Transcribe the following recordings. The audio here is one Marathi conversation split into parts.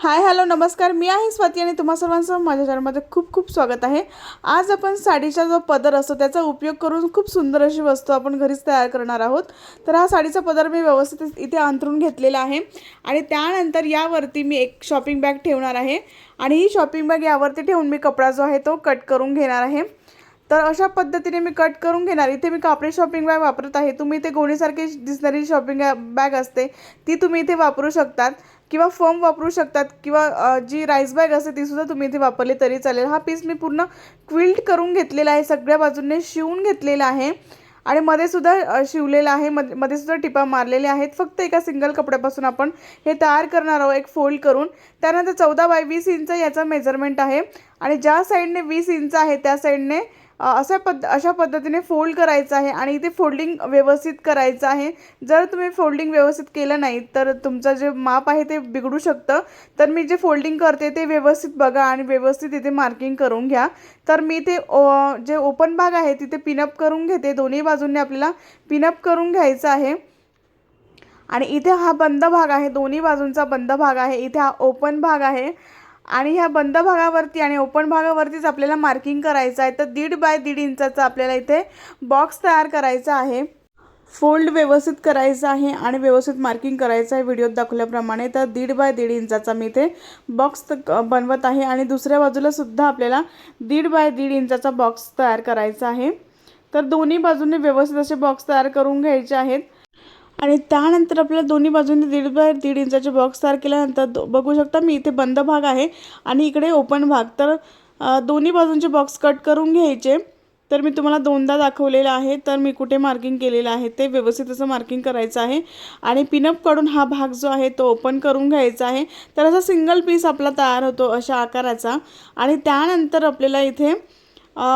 हाय हॅलो नमस्कार. मी आहे स्वाती आणि तुम्हा सर्वांचं माझ्या चॅनलमध्ये खूप खूप स्वागत आहे. आज आपण साडीचा जो पदर असतो त्याचा उपयोग करून खूप सुंदर अशी वस्तू आपण घरीच तयार करणार आहोत. तर हा साडीचा पदर मी व्यवस्थित इथे अंतरून घेतलेला आहे आणि त्यानंतर यावरती मी एक शॉपिंग बॅग ठेवणार आहे आणि ही शॉपिंग बॅग यावरती ठेवून मी कपडा जो आहे तो कट करून घेणार आहे. तर अशा पद्धतीने मी कट करून घेणार. इथे मी कापडी शॉपिंग बॅग वापरत आहे. तुम्ही इथे गोणीसारखी दिसणारी शॉपिंग बॅग असते ती तुम्ही इथे वापरू शकतात. किंवा फॉर्म वापरू शकतात. किंवा जी राईस बॅग असते तीसुद्धा तुम्ही इथे वापरली तरी चालेल. हा पीस मी पूर्ण क्विल्ट करून घेतलेला आहे. सगळ्या बाजूने शिवून घेतलेला आहे. आणि मध्ये सुद्धा आहे. मध्ये मध्ये सुद्धा टिपा मारलेले आहेत. फक्त एका सिंगल कपड्यापासून आपण हे तयार करणार आहोत एक फोल्ड करून. त्यानंतर चौदा बाय वीस इंच याचा मेजरमेंट आहे. आणि ज्या साईडने वीस इंच आहे त्या साईडने अशा पद्ध अशा पद्धतीने फोल्ड करायचं आहे आणि इथे फोल्डिंग व्यवस्थित करायचं आहे. जर तुम्ही फोल्डिंग व्यवस्थित केलं नाही तर तुमचं जे माप आहे ते बिघडू शकतं. तर मी जे फोल्डिंग करते ते व्यवस्थित बघा आणि व्यवस्थित इथे मार्किंग करून घ्या. तर मी ते ओ- जे ओपन भाग आहे तिथे पिनअप करून घेते. दोन्ही बाजूंनी आपल्याला पिनअप करून घ्यायचं आहे. आणि इथे हा बंद भाग आहे दोन्ही बाजूंचा बंद भाग आहे. इथे हा ओपन भाग आहे. आणि ह्या बंद भागावरती आणि ओपन भागावरतीच आपल्याला मार्किंग करायचं आहे. तर दीड बाय दीड इंचाचा आपल्याला इथे बॉक्स तयार करायचा आहे. फोल्ड व्यवस्थित करायचं आहे आणि व्यवस्थित मार्किंग करायचं आहे व्हिडिओत दाखवल्याप्रमाणे. तर दीड बाय दीड इंचाचा मी इथे बॉक्स बनवत आहे आणि दुसऱ्या बाजूला सुद्धा आपल्याला दीड बाय दीड इंचाचा बॉक्स तयार करायचा आहे. तर दोन्ही बाजूने व्यवस्थित असे बॉक्स तयार करून घ्यायचे आहेत. आणि त्यानंतर आपल्याला दोन्ही बाजूंनी दीड बाय दीड इंचाचे बॉक्स तयार केल्यानंतर दो बघू शकता मी इथे बंद भाग आहे आणि इकडे ओपन भाग. तर दोन्ही बाजूंचे बॉक्स कट करून घ्यायचे. तर मी तुम्हाला दोनदा दाखवलेलं आहे. तर मी कुठे मार्किंग केलेलं आहे ते व्यवस्थित असं मार्किंग करायचं आहे. आणि पिनअप काढून हा भाग जो आहे तो ओपन करून घ्यायचा आहे. तर असा सिंगल पीस आपला तयार होतो अशा आकाराचा. आणि त्यानंतर आपल्याला इथे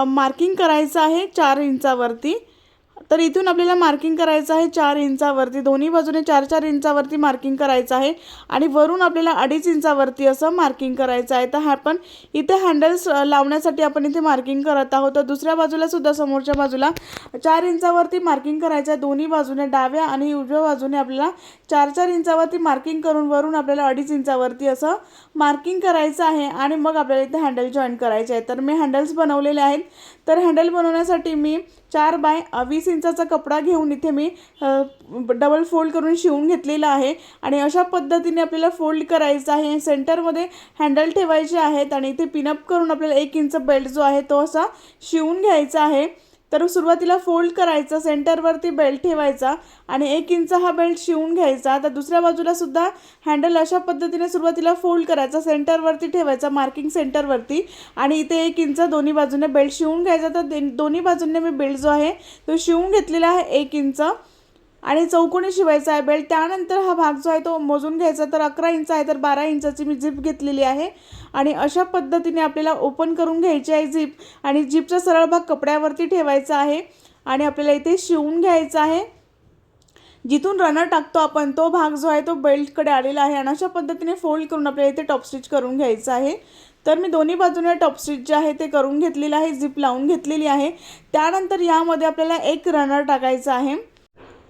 मार्किंग करायचं आहे चार इंचावरती. तर इथून आपल्याला मार्किंग करायचं आहे चार इंचावरती. दोन्ही बाजूने चार चार इंचावरती मार्किंग करायचं आहे. आणि वरून आपल्याला अडीच इंचावरती असं मार्किंग करायचं आहे. तर हा पण इथे हँडल्स लावण्यासाठी आपण इथे मार्किंग करत आहोत. तर दुसऱ्या बाजूला सुद्धा समोरच्या बाजूला चार इंचावरती मार्किंग करायचं आहे. दोन्ही बाजूने डाव्या आणि उजव्या बाजूने आपल्याला चार चार इंचावरती मार्किंग करून वरून आपल्याला अडीच इंचावरती असं मार्किंग करायचं आहे. आणि मग आपल्याला इथे हँडल जॉईन करायचे आहे. तर मी हँडल्स बनवलेले आहेत. तर हँडल बनवण्यासाठी मी चार बाय वीस इंचाचा कपडा घेऊन इथे मी डबल फोल्ड करून शिवून घेतलेला आहे. आणि अशा पद्धतीने आपल्याला फोल्ड करायचं आहे. सेंटरमध्ये हँडल ठेवायचे आहेत आणि इथे पिनअप करून आपल्याला एक इंच बेल्ट जो आहे तो असा शिवून घ्यायचा आहे. तर सुरुवातीला फोल्ड करायचा सेंटरवरती बेल्ट ठेवायचा आणि एक इंच हा बेल्ट शिवून घ्यायचा. तर दुसऱ्या बाजूला सुद्धा हँडल अशा पद्धतीने सुरुवातीला फोल्ड करायचा सेंटरवरती ठेवायचा मार्किंग सेंटरवरती आणि इथे एक इंच दोन्ही बाजूने बेल्ट शिवून घ्यायचा. तर दोन्ही बाजूने मी बेल्ट जो आहे तो शिवून घेतलेला आहे एक इंच. आणि चौकोनी शिवायचा आहे बेल्ट त्यानंतर हा भाग जो आहे तो मोजून घ्यायचा. तर अकरा इंच आहे तर बारा इंचाची मी झिप घेतलेली आहे. आणि अशा पद्धतीने आपल्याला ओपन करून घ्यायची आहे झिप. आणि झिपचा सरळ भाग कपड्यावरती ठेवायचा आहे. आणि आपल्याला इथे शिवून घ्यायचा आहे. जिथून रनर टाकतो आपण तो भाग जो आहे तो बेल्टकडे आलेला आहे. आणि अशा पद्धतीने फोल्ड करून आपल्याला इथे टॉप स्टिच करून घ्यायचं आहे. तर मी दोन्ही बाजूने टॉप स्टिच जे आहे ते करून घेतलेलं आहे झिप लावून घेतलेली आहे. त्यानंतर यामध्ये आपल्याला एक रनर टाकायचा आहे.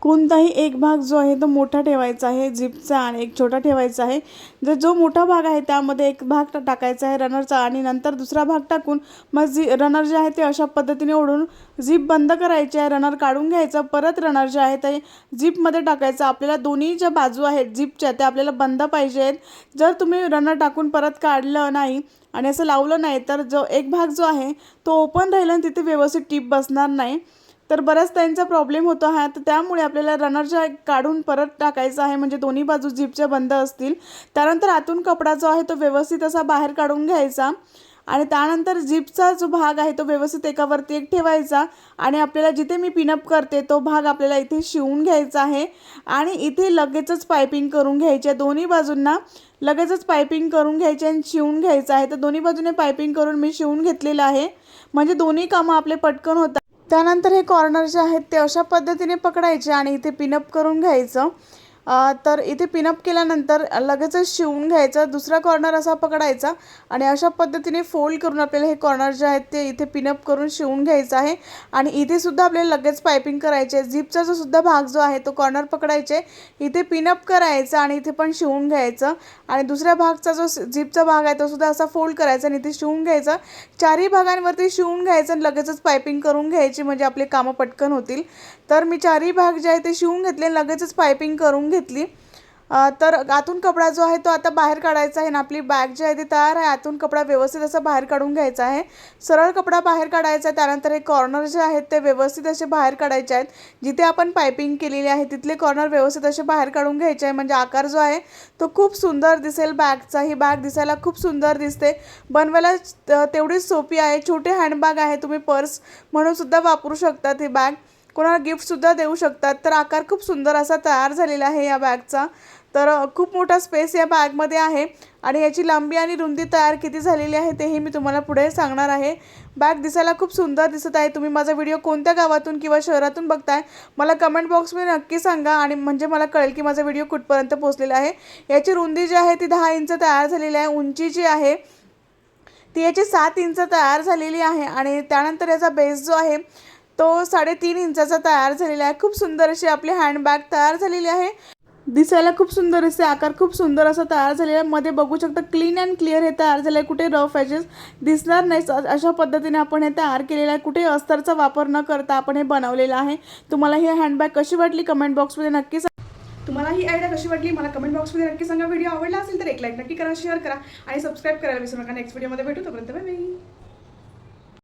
कोणताही एक भाग जो आहे तो मोठा ठेवायचा आहे झिपचा आणि एक छोटा ठेवायचा आहे. जर जो मोठा भाग आहे त्यामध्ये एक भाग टाकायचा आहे रनरचा आणि नंतर दुसरा भाग टाकून मग झी रनर जे आहे ते अशा पद्धतीने ओढून झिप बंद करायची आहे रनर काढून घ्यायचं. परत रनर जे आहे ते झिपमध्ये टाकायचं. आपल्याला दोन्ही ज्या बाजू आहेत झिपच्या त्या आपल्याला बंद पाहिजे आहेत जर तुम्ही रनर टाकून परत काढलं नाही आणि असं लावलं नाही तर जो एक भाग जो आहे तो ओपन राहिला आणि तिथे व्यवस्थित टीप बसणार नाही. तर बऱ्याच त्यांचा प्रॉब्लेम होतो हा. तर त्यामुळे आपल्याला रनरच्या काढून परत टाकायचा आहे. म्हणजे दोन्ही बाजू झिपच्या बंद असतील. त्यानंतर आतून कपडा जो आहे तो व्यवस्थित असा बाहेर काढून घ्यायचा. आणि त्यानंतर जीपचा जो भाग आहे तो व्यवस्थित एकावरती एक ठेवायचा. आणि आपल्याला जिथे मी पिनअप करते तो भाग आपल्याला इथे शिवून घ्यायचा आहे. आणि इथे लगेचच पायपिंग करून घ्यायचे दोन्ही बाजूंना लगेचच पायपिंग करून घ्यायची आणि शिवून घ्यायचं आहे. तर दोन्ही बाजूने पायपिंग करून मी शिवून घेतलेलं आहे. म्हणजे दोन्ही कामं आपले पटकन होतात. त्यानंतर हे कॉर्नर जे आहेत ते अशा पद्धतीने पकडायचे आणि इथे पिनअप करून घ्यायचं. तर इथे पिनअप केल्यानंतर लगेचच शिवून घ्यायचं दुसरा कॉर्नर असा पकडायचा आणि अशा पद्धतीने फोल्ड करून आपल्याला हे कॉर्नर जे आहेत ते इथे पिनअप करून शिवून घ्यायचं आहे. आणि इथेसुद्धा आपल्याला लगेच पायपिंग करायचे आहे. झिपचा जो सुद्धा भाग जो आहे तो कॉर्नर पकडायचे इथे पिनअप करायचं आणि इथे पण शिवून घ्यायचं. आणि दुसऱ्या भागचा जो झिपचा भाग आहे तो सुद्धा असा फोल्ड करायचा आणि इथे शिवून घ्यायचा. चारही भागांवरती शिवून घ्यायचं आणि लगेचच पायपिंग करून घ्यायची म्हणजे आपले कामं पटकन होतील. तर मी चारही भाग जे आहे ते शिवून घेतले लगेचच पायपिंग करून घेतली. तर आतून कपडा जो आहे तो आता बाहेर काढायचा आहे आणि आपली बॅग जी आहे ती तयार आहे. आतून कपडा व्यवस्थित असा बाहेर काढून घ्यायचा आहे. सरळ कपडा बाहेर काढायचा आहे. त्यानंतर हे कॉर्नर जे आहेत ते व्यवस्थित असे बाहेर काढायचे आहेत. जिथे आपण पायपिंग केलेली आहे तिथले कॉर्नर व्यवस्थित असे बाहेर काढून घ्यायचे आहे. म्हणजे आकार जो आहे तो खूप सुंदर दिसेल बॅगचा ही बॅग दिसायला खूप सुंदर दिसते. बनवायला तेवढीच सोपी आहे. छोटे हँडबॅग आहे. तुम्ही पर्स म्हणून सुद्धा वापरू शकतात ही बॅग कोणाला गिफ्टसुद्धा देऊ शकतात. तर आकार खूप सुंदर असा तयार झालेला आहे या बॅगचा तर खूप मोठा स्पेस या बॅगमध्ये आहे. आणि याची लांबी आणि रुंदी तयार किती झालेली आहे तेही मी तुम्हाला पुढे सांगणार आहे. बॅग दिसायला खूप सुंदर दिसत आहे. तुम्ही माझा व्हिडिओ कोणत्या गावातून किंवा शहरातून बघताय मला कमेंट बॉक्समध्ये नक्की सांगा. आणि म्हणजे मला कळेल की माझा व्हिडिओ कुठपर्यंत पोहोचलेला आहे. याची रुंदी जी आहे ती दहा इंच तयार झालेली आहे. उंची जी आहे ती याची सात इंच तयार झालेली आहे. आणि त्यानंतर याचा बेस जो आहे तो साडेतीन इंचाचा तयार झालेला आहे. खूप सुंदर अशी आपली हँडबॅग तयार झालेली आहे. दिसायला खूप सुंदर असे आकार खूप सुंदर असा तयार झालेला आहे. मध्ये बघू शकता क्लीन अँड क्लिअर हे तयार झालं आहे. कुठे रफ एजेस दिसणार नाही अशा पद्धतीने आपण हे तयार केलेलं आहे. कुठे अस्तरचा वापर न करता आपण हे बनवलेलं आहे. तुम्हाला ही हँडबॅग कशी वाटली कमेंट बॉक्समध्ये नक्की तुम्हाला ही आयडिया कशी वाटली? मला कमेंट बॉक्समध्ये नक्की सांगा. व्हिडिओ आवडला असेल तर एक लाईक नक्की करा शेअर करा आणि सबस्क्राईब करायला विसरू नका. नेक्स्ट व्हिडिओमध्ये भेटू. तोपर्यंत बाय बाय